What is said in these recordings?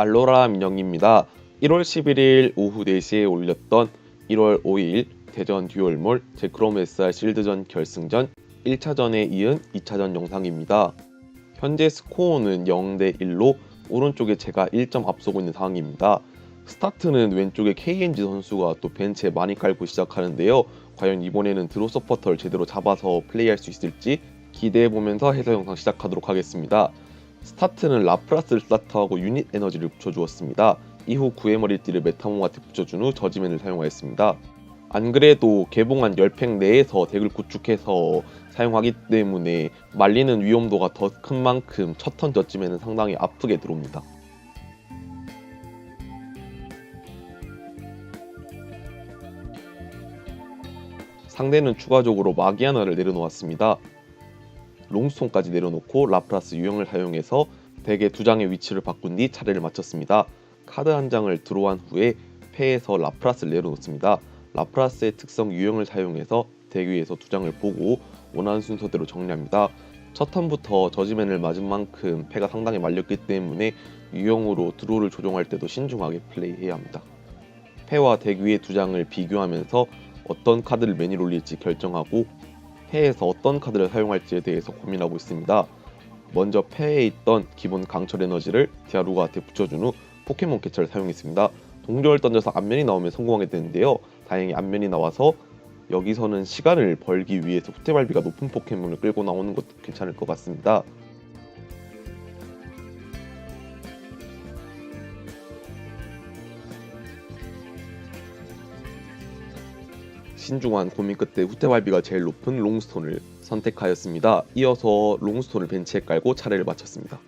알로라 민영입니다. 1월 11일 오후 4시에 올렸던 1월 5일 대전 듀얼몰 제크롬 SR 실드전 결승전 1차전에 이은 2차전 영상입니다. 현재 스코어는 0대 1로 오른쪽에 제가 1점 앞서고 있는 상황입니다. 스타트는 왼쪽에 KNG 선수가 또 벤치에 많이 깔고 시작하는데요. 과연 이번에는 드로 서포터를 제대로 잡아서 플레이할 수 있을지 기대해보면서 해설 영상 시작하도록 하겠습니다. 스타트는 라프라스를 스타트하고 유닛 에너지를 붙여주었습니다. 이후 구의 머리띠를 메타몽한테 붙여준 후 저지맨을 사용하였습니다. 안 그래도 개봉한 10팩 내에서 덱을 구축해서 사용하기 때문에 말리는 위험도가 더 큰 만큼 첫 턴 저지맨은 상당히 아프게 들어옵니다. 상대는 추가적으로 마기아나를 내려놓았습니다. 롱스톤까지 내려놓고 라프라스 유형을 사용해서 덱의 두 장의 위치를 바꾼 뒤 차례를 마쳤습니다. 카드 한 장을 드로한 후에 패에서 라프라스를 내려놓습니다. 라프라스의 특성 유형을 사용해서 덱 위에서 두 장을 보고 원하는 순서대로 정리합니다. 첫 턴부터 저지맨을 맞은 만큼 패가 상당히 말렸기 때문에 유형으로 드로를 조정할 때도 신중하게 플레이해야 합니다. 패와 덱 위의 두 장을 비교하면서 어떤 카드를 매니로 올릴지 결정하고 패에서 어떤 카드를 사용할지에 대해서 고민하고 있습니다. 먼저 패에 있던 기본 강철 에너지를 디아루가한테 붙여준 후 포켓몬 개체를 사용했습니다. 동전을 던져서 앞면이 나오면 성공하게 되는데요. 다행히 앞면이 나와서 여기서는 시간을 벌기 위해서 후테발비가 높은 포켓몬을 끌고 나오는 것도 괜찮을 것 같습니다. 신중한 고민 끝에 후테발비가 제일 높은 롱스톤을 선택하였습니다. 이어서 롱스톤을 벤치에 깔고 차례를 마쳤습니다.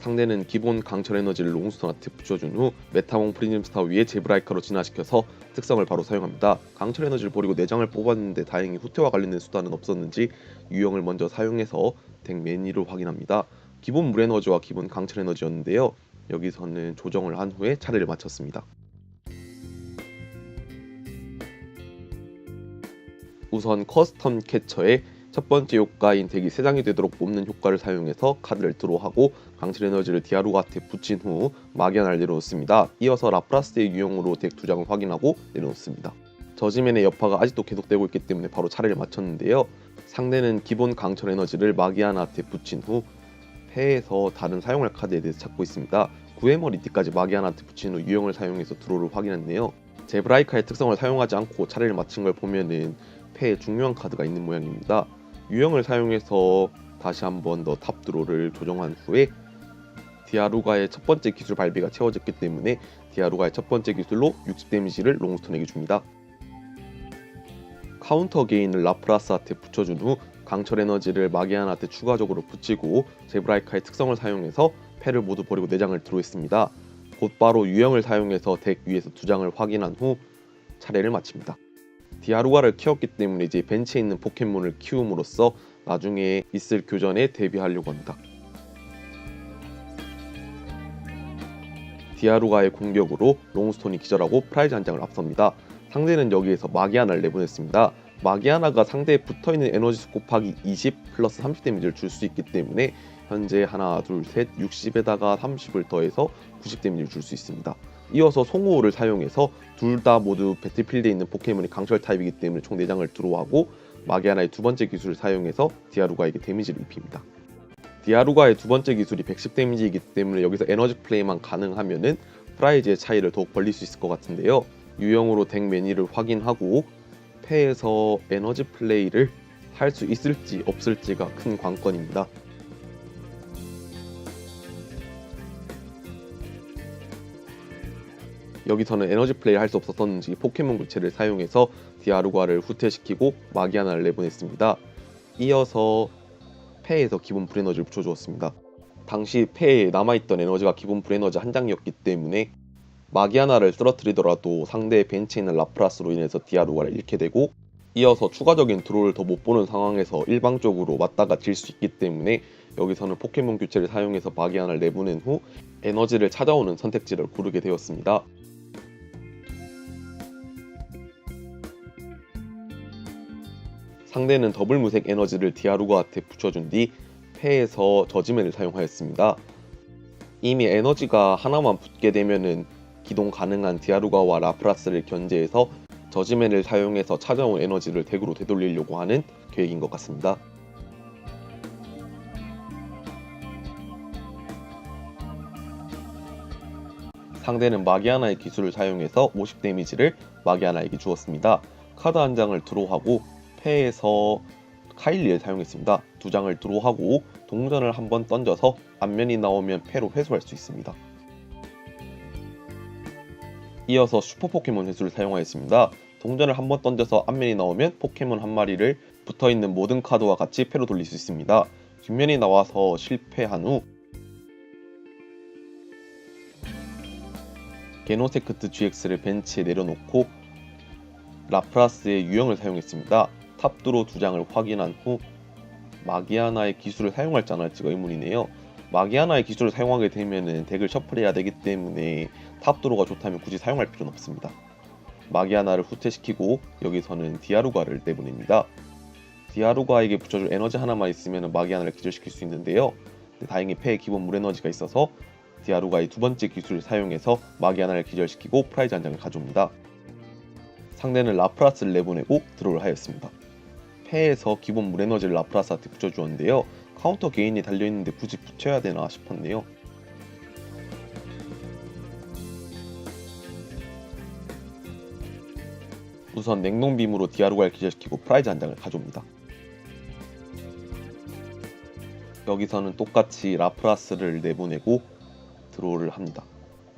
상대는 기본 강철 에너지를 롱스톤한테 붙여준 후 메타몽 프리즘 스타 위에 제브라이카로 진화시켜서 특성을 바로 사용합니다. 강철 에너지를 버리고 내장을 뽑았는데 다행히 후퇴와 관련된 수단은 없었는지 유형을 먼저 사용해서 덱 매니를 확인합니다. 기본 물 에너지와 기본 강철 에너지였는데요. 여기서는 조정을 한 후에 차례를 마쳤습니다. 우선 커스텀 캐처에 첫 번째 효과인 덱이 3장이 되도록 뽑는 효과를 사용해서 카드를 드로하고 강철 에너지를 디아루가한테 붙인 후 마기아나를 내려놓습니다. 이어서 라프라스의 유형으로 덱 2장을 확인하고 내려놓습니다. 저지맨의 여파가 아직도 계속되고 있기 때문에 바로 차례를 마쳤는데요. 상대는 기본 강철 에너지를 마기아나한테 붙인 후 패에서 다른 사용할 카드에 대해서 찾고 있습니다. 구의 머리띠까지 마기아나한테 붙인 후 유형을 사용해서 드로를 확인했네요. 제브라이카의 특성을 사용하지 않고 차례를 마친 걸 보면은 패에 중요한 카드가 있는 모양입니다. 유형을 사용해서 다시 한번 더 탑드로를 조정한 후에 디아루가의 첫 번째 기술 발비가 채워졌기 때문에 디아루가의 첫 번째 기술로 60 데미지를 롱스톤에게 줍니다. 카운터 게인을 라프라스한테 붙여준 후 강철 에너지를 마기안한테 추가적으로 붙이고 제브라이카의 특성을 사용해서 패를 모두 버리고 4장을 드로했습니다. 곧바로 유형을 사용해서 덱 위에서 두 장을 확인한 후 차례를 마칩니다. 디아루가를 키웠기 때문에 이제 벤치에 있는 포켓몬을 키움으로써 나중에 있을 교전에 대비하려고 합니다. 디아루가의 공격으로 롱스톤이 기절하고 프라이즈 한 장을 앞섭니다. 상대는 여기에서 마기아나를 내보냈습니다. 마기아나가 상대에 붙어있는 에너지 수 곱하기 20 플러스 30 데미지를 줄 수 있기 때문에 현재 하나 둘 셋 60에다가 30을 더해서 90 데미지를 줄 수 있습니다. 이어서 송호를 사용해서 둘 다 모두 배틀필드에 있는 포켓몬이 강철 타입이기 때문에 총 4장을 드로우하고 마기아나의 두 번째 기술을 사용해서 디아루가에게 데미지를 입힙니다. 디아루가의 두 번째 기술이 110 데미지이기 때문에 여기서 에너지 플레이만 가능하면은 프라이즈의 차이를 더욱 벌릴 수 있을 것 같은데요. 유형으로 덱 매니를 확인하고 패에서 에너지 플레이를 할 수 있을지 없을지가 큰 관건입니다. 여기서는 에너지 플레이 할 수 없었는지 포켓몬 구체를 사용해서 디아루가를 후퇴시키고 마기아나를 내보냈습니다. 이어서 패에서 기본 불에너지를 붙여주었습니다. 당시 패에 남아있던 에너지가 기본 불에너지 한 장이었기 때문에 마기아나를 쓰러뜨리더라도 상대의 벤치에 있는 라프라스로 인해서 디아루가를 잃게 되고 이어서 추가적인 드로를 더 못 보는 상황에서 일방적으로 맞다가 질 수 있기 때문에 여기서는 포켓몬 교체를 사용해서 마기아나를 내보낸 후 에너지를 찾아오는 선택지를 고르게 되었습니다. 상대는 더블 무색 에너지를 디아루가한테 붙여준 뒤 패에서 저지맨을 사용하였습니다. 이미 에너지가 하나만 붙게 되면은 기동 가능한 디아루가와 라프라스를 견제해서 저지맨을 사용해서 찾아온 에너지를 덱으로 되돌리려고 하는 계획인 것 같습니다. 상대는 마기아나의 기술을 사용해서 50 데미지를 마기아나에게 주었습니다. 카드 한 장을 드로우하고 패에서 카일리를 사용했습니다. 두 장을 드로우하고 동전을 한번 던져서 앞면이 나오면 패로 회수할 수 있습니다. 이어서 슈퍼 포켓몬 회수를 사용하였습니다. 동전을 한번 던져서 앞면이 나오면 포켓몬 한 마리를 붙어있는 모든 카드와 같이 패로 돌릴 수 있습니다. 뒷면이 나와서 실패한 후 게노세크트 GX를 벤치에 내려놓고 라프라스의 유형을 사용했습니다. 탑드로 두 장을 확인한 후 마기아나의 기술을 사용할지 안 할지가 의문이네요. 마기아나의 기술을 사용하게 되면 덱을 셔플해야 되기 때문에 탑드로가 좋다면 굳이 사용할 필요는 없습니다. 마기아나를 후퇴시키고 여기서는 디아루가를 내보냅니다. 디아루가에게 붙여줄 에너지 하나만 있으면 마기아나를 기절시킬 수 있는데요. 다행히 패에 기본 물 에너지가 있어서 디아루가의 두 번째 기술을 사용해서 마기아나를 기절시키고 프라이즈 한 장을 가져옵니다. 상대는 라프라스를 내보내고 드로우를 하였습니다. 패에서 기본 물 에너지를 라프라스한테 붙여주었는데요. 카운터 개인이 달려있는데 굳이 붙여야 되나 싶었네요. 우선 냉동빔으로 디아루가를 기절시키고 프라이즈 한 장을 가져옵니다. 여기서는 똑같이 라프라스를 내보내고 드로우를 합니다.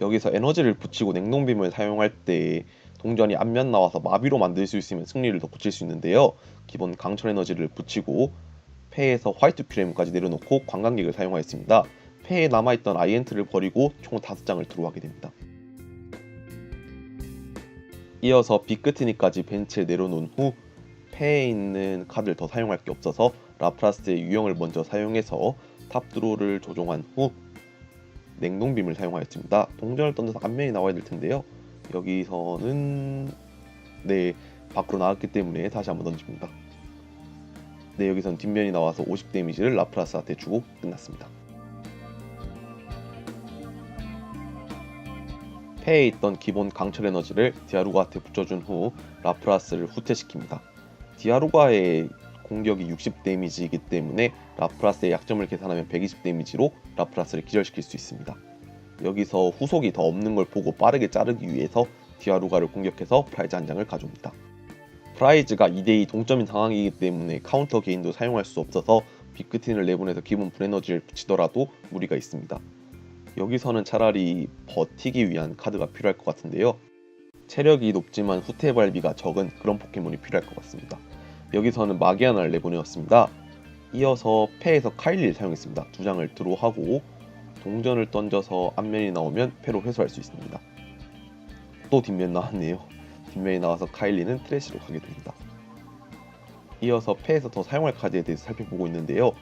여기서 에너지를 붙이고 냉동빔을 사용할 때 동전이 앞면 나와서 마비로 만들 수 있으면 승리를 더 붙일 수 있는데요. 기본 강철 에너지를 붙이고 패에서 화이트 퓨레임까지 내려놓고 관광객을 사용하였습니다. 패에 남아있던 아이엔트를 버리고 총 5장을 드로우하게 됩니다. 이어서 비크트니까지 벤치에 내려놓은 후 패에 있는 카드를 더 사용할 게 없어서 라프라스의 유형을 먼저 사용해서 탑 드로우를 조종한 후 냉동빔을 사용하였습니다. 동전을 던져서 앞면이 나와야 될 텐데요. 여기서는 네 밖으로 나왔기 때문에 다시 한번 던집니다. 네 여기선 뒷면이 나와서 50 데미지를 라프라스한테 주고 끝났습니다. 패에 있던 기본 강철 에너지를 디아루가한테 붙여준 후 라프라스를 후퇴시킵니다. 디아루가의 공격이 60 데미지이기 때문에 라프라스의 약점을 계산하면 120 데미지로 라프라스를 기절시킬 수 있습니다. 여기서 후속이 더 없는 걸 보고 빠르게 자르기 위해서 디아루가를 공격해서 프라이즈 한 장을 가져옵니다. 프라이즈가 2대2 동점인 상황이기 때문에 카운터 개인도 사용할 수 없어서 비크틴을 내보내서 기본 브레너지를 붙이더라도 무리가 있습니다. 여기서는 차라리 버티기 위한 카드가 필요할 것 같은데요. 체력이 높지만 후퇴 발비가 적은 그런 포켓몬이 필요할 것 같습니다. 여기서는 마기아나를 내보내었습니다. 이어서 패에서 카일리를 사용했습니다. 두 장을 드로우하고 동전을 던져서 앞면이 나오면 패로 회수할 수 있습니다. 또 뒷면 나왔네요. 뒷면이 나와서 카일리는 트래시로 가게 됩니다. 이어서 패에서 더 사용할 카드에 대해서 살펴보고 있는데요.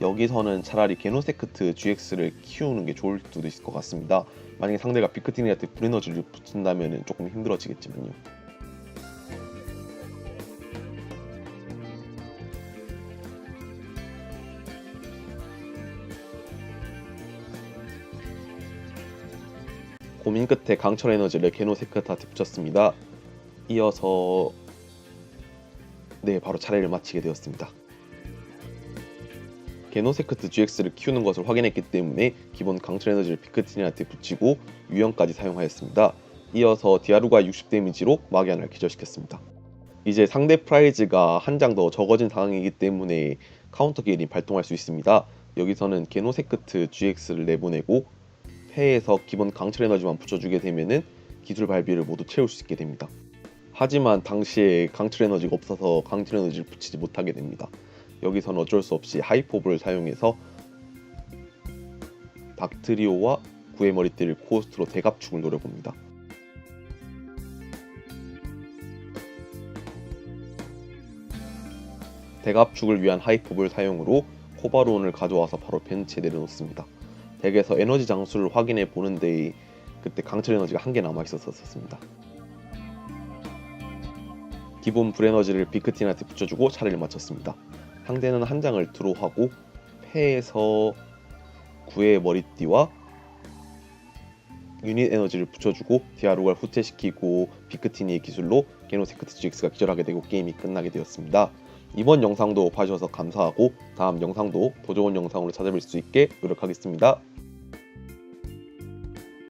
여기서는 차라리 게노세크트 GX를 키우는 게 좋을 수도 있을 것 같습니다. 만약에 상대가 비크티니한테 브레너지를 붙인다면 조금 힘들어지겠지만요. 고민 끝에 강철 에너지를 게노세크트한테 붙였습니다. 이어서 네 바로 차례를 마치게 되었습니다. 게노세크트 GX를 키우는 것을 확인했기 때문에 기본 강철 에너지를 피크티니한테 붙이고 유형까지 사용하였습니다. 이어서 디아루가 60 데미지로 마기안을 기절시켰습니다. 이제 상대 프라이즈가 한 장 더 적어진 상황이기 때문에 카운터 기일이 발동할 수 있습니다. 여기서는 게노세크트 GX를 내보내고 패에서 기본 강철 에너지만 붙여주게 되면은 기술 발비를 모두 채울 수 있게 됩니다. 하지만 당시에 강철 에너지가 없어서 강철 에너지를 붙이지 못하게 됩니다. 여기서는 어쩔 수 없이 하이포브를 사용해서 박트리오와 구의 머리띠를 코스트로 대갑축을 노려봅니다. 대갑축을 위한 하이포브를 사용으로 코바론을 가져와서 바로 벤치에 내려놓습니다. 덱에서 에너지 장수를 확인해 보는데 그때 강철 에너지가 한 개 남아 있었었습니다. 기본 불 에너지를 비크틴한테 붙여주고 차례를 마쳤습니다. 상대는 한 장을 드로우하고 패에서 구의 머리띠와 유닛 에너지를 붙여주고 디아로갈 후퇴시키고 비크티니의 기술로 게노세크트 GX가 기절하게 되고 게임이 끝나게 되었습니다. 이번 영상도 봐주셔서 감사하고 다음 영상도 더 좋은 영상으로 찾아뵐 수 있게 노력하겠습니다.